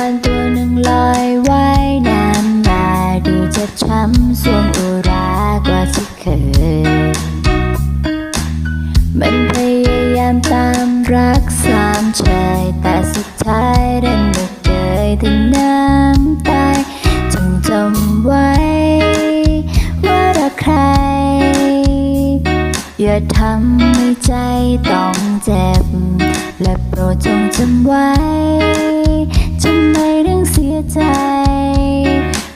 านตัวหนึ่งลอยว่ายน้ำมาดูจะช้ำสวงอุรากว่าที่เคย มันพยายามตามรักสามชายแต่สุดท้ายดันหม่เกยถึงน้ำตายจึงจำไว้ ว่ารักใคร อย่าทำให้ใจต้องเจ็บ และโปรดจงจำไว้ ยใจ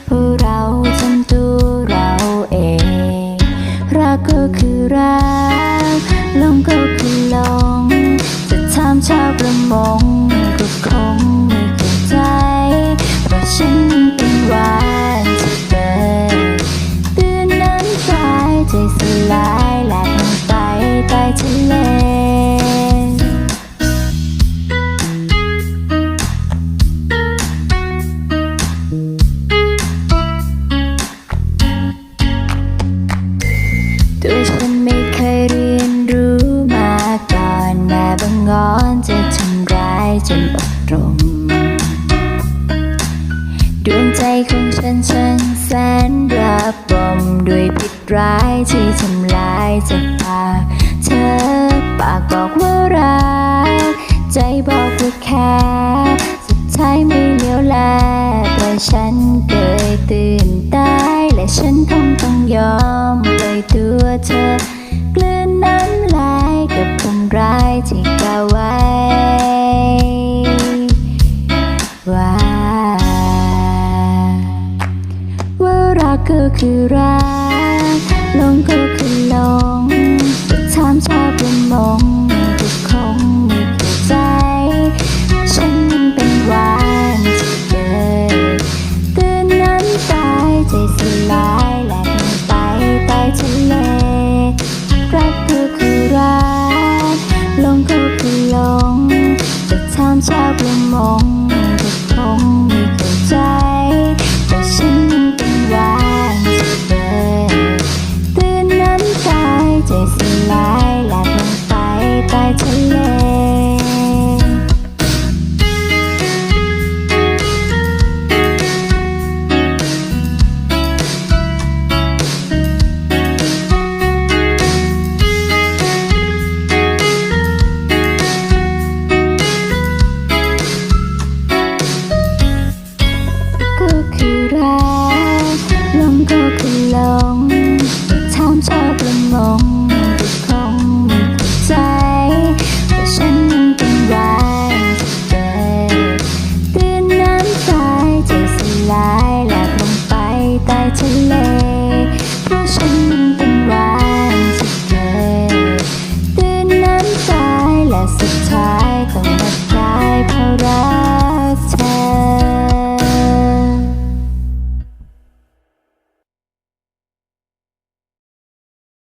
เพราะเราทำตัวเราเอง รักก็คือรักหลงก็คือหลง จะถามชาวประมง ใจของฉันช่างแสนระบมด้วยพิษร้ายที่ทำลายจากปากเธอปากบอกว่ารัก ใจบอกว่าแค่สุดท้ายไม่เลี้ยวแลแต่ฉันเกยตื่นตายและฉันคงต้องยอมปล่อยตัวเธอ กลืนน้ำลายกับคำร้ายที่กล่าวไว้ว่า คือรักลงก็คือลงจะถามชาวประมงก็คงไม่เข้าใจ ฉันมันเป็นวานที่เกิดตือนน้ำตายใจสลายแหลกลงไปใต้ทะเลรักก็คือรักลงก็คือลงจะถามชาวประมง